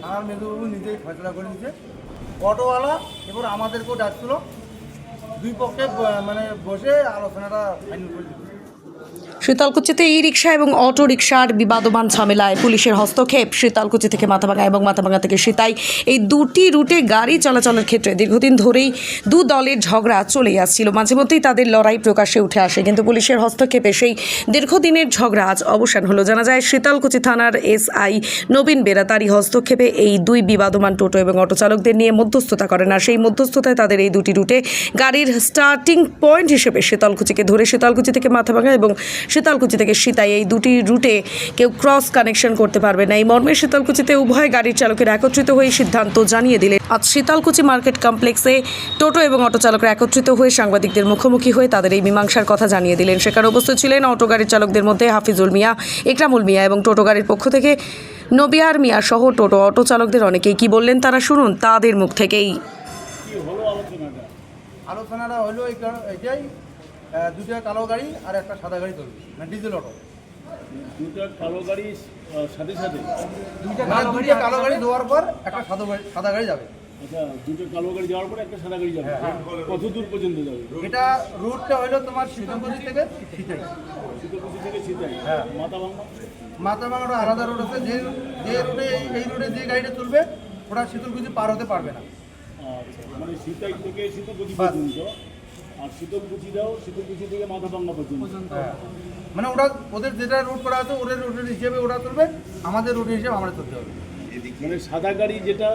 থানার মেধুবাবু নিজেই ফয়সলা করে দিচ্ছে অটোওয়ালা এবার আমাদেরকেও ডাকছিল। দুই পক্ষে মানে বসে আলোচনাটা ফাইনাল করে দিচ্ছে শীতলকুচিতে ই রিক্সা এবং অটো রিক্সার বিবাদমান ঝামেলায় পুলিশের হস্তক্ষেপ। শীতলকুচি থেকে মাথাভাঙা এবং মাথাভাঙা থেকে সীতাই এই দুটি রুটে গাড়ি চলাচলের ক্ষেত্রে দীর্ঘদিন ধরেই দু দলের ঝগড়া চলেই আসছিল। মাঝে মধ্যেই তাদের লড়াই প্রকাশ্যে উঠে আসে, কিন্তু পুলিশের হস্তক্ষেপে সেই দীর্ঘদিনের ঝগড়া আজ অবসান হলো। জানা যায়, শীতলকুচি থানার এসআই নবীন বেরা তারই হস্তক্ষেপে এই দুই বিবাদমান টোটো এবং অটো চালকদের নিয়ে মধ্যস্থতা করেন আর সেই মধ্যস্থতায় তাদের এই দুটি রুটে গাড়ির স্টার্টিং পয়েন্ট হিসেবে শীতলকুচিকে ধরে শীতলকুচি থেকে মাথাভাঙা এবং শীতলকুচি থেকে সীতাই। এই দুটি রুটে কেউ ক্রস কানেকশন করতে পারবে না। এই মর্মে শীতলকুচিতে উভয় গাড়ির চালকের একত্রিত হয়ে সিদ্ধান্ত জানিয়ে দিলেন। আজ শীতলকুচি মার্কেট কমপ্লেক্সে টোটো এবং অটো চালকরা একত্রিত হয়ে সাংবাদিকদের মুখোমুখি হয়ে তাদের এই মীমাংসার কথা জানিয়ে দিলেন। সেখানে উপস্থিত ছিলেন অটো গাড়ির চালকদের মধ্যে হাফিজুল মিয়া ইকরামুল মিয়া এবং টোটো গাড়ির পক্ষ থেকে নবিয়ার মিয়া সহ টোটো অটো চালকদের অনেকেই। কি বললেন তারা শুনুন তাদের মুখ থেকেই। আলোচনাটা হলো এটাই দুটো কালো গাড়ি আর একটা সাদা গাড়ি চলবে মানে ডিজেল অটো দুটা কালো গাড়ি সাথে সাথে? দুইটা মানে কালো গাড়ি দেওয়ার পর একটা সাদা গাড়ি সাদা গাড়ি যাবে। আচ্ছা দুটো কালো গাড়ি যাওয়ার পরে একটা সাদা গাড়ি যাবে। কত দূর পর্যন্ত যাবে? এটা রুটটা হলো তোমার শীতলকুচি থেকে সিটাই শীতলকুচি থেকে সিতাই? হ্যাঁ। আলাদা রোড আছে যে যে রোডে এই- এই রোডে যে গাড়িটা চলবে ওটা শীতলকুচি পার হতে পারবে না। আচ্ছা মানে সিতাই থেকে শীতলকুচি পর্যন্ত? আর শীতলকুচিটাও শীতলকুচি থেকে মাথা ভাঙা পর্যন্ত। হ্যাঁ। মানে ওরা ওদের যেটা রুট করা আছে ওদের রুটের হিসেবে ওরা চলবে আমাদের রুটের হিসেবে আমরা চলতে হবে মানে সাদা গাড়ি যেটা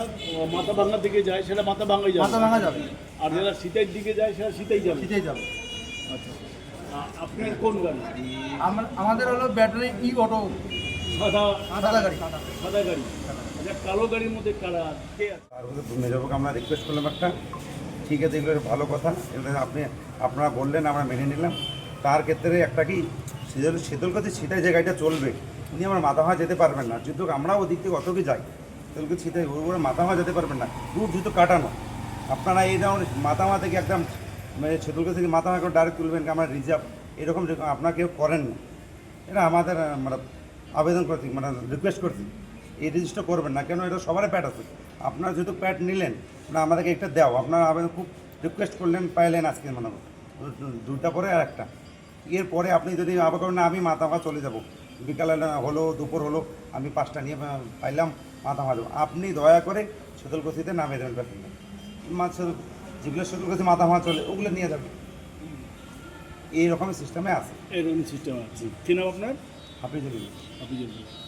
মাথা ভাঙার দিকে যায় সেটা মাথা ভাঙাই যাবে। মাথা ভাঙা যাবে। আর যেটা সিতাইয়ের দিকে যায় সেটা সিতাই যাবে। সিটাই যাবে। আচ্ছা। আপনার কোন গাড়ি? আমরা আমাদের হলো ব্যাটারি ই অটো সাদা সাদা গাড়ি। সাদা। গাড়ি। আচ্ছা কালো গাড়ির মধ্যে কারা কে আছে? আর মেজবাবুকে আমরা রিকোয়েস্ট করলাম একটা। ঠিক আছে, এগুলো ভালো কথা। আপনি, আপনারা বললেন, আমরা মেনে নিলাম। তার ক্ষেত্রে একটা কি, শীতল শীতল ছিটাই যে গাড়িটা চলবে, উনি আমার মাথা হওয়া যেতে পারবেন না। যেহেতু আমরাও ওদিক থেকে অত যাই? শীতলকে ছিটাই, ওর মাথা হওয়া যেতে পারবেন না। রুট জুতো কাটানো। আপনারা এই যেমন মাথা থেকে একদম মানে শীতলকে থেকে মাথা হওয়া ডাইরেক্ট তুলবেন আমরা রিজার্ভ এরকম আপনারা কেউ করেন না এটা আমাদের মানে আবেদন করছি মানে রিকোয়েস্ট করছি। এই রেজিস্টার করবেন না। কেন? এটা সবারই প্যাট আছে। আপনারা যেহেতু প্যাট নিলেন না আমাদেরকে একটা দাও। আপনারা আবেদন খুব রিকোয়েস্ট করলেন পাইলেন আজকে মনে করো দু- দুটা পরে আর একটা। এরপরে আপনি যদি আবার করেন না আমি মাথা চলে যাব। বিকালে হলো দুপুর হলো আমি পাঁচটা নিয়ে পাইলাম মাথা মারব আপনি দয়া করে শীতলকচিতে নামে দেবেন ব্যাপারটা। মাছ যেগুলো শীতলকচি মাথা মাথা চলে ওগুলো নিয়ে যাবেন। এই রকমের সিস্টেমে আছে। এরকম সিস্টেম আছে। কি নাম আপনার? হাফিজুল হাফিজুল ভাই।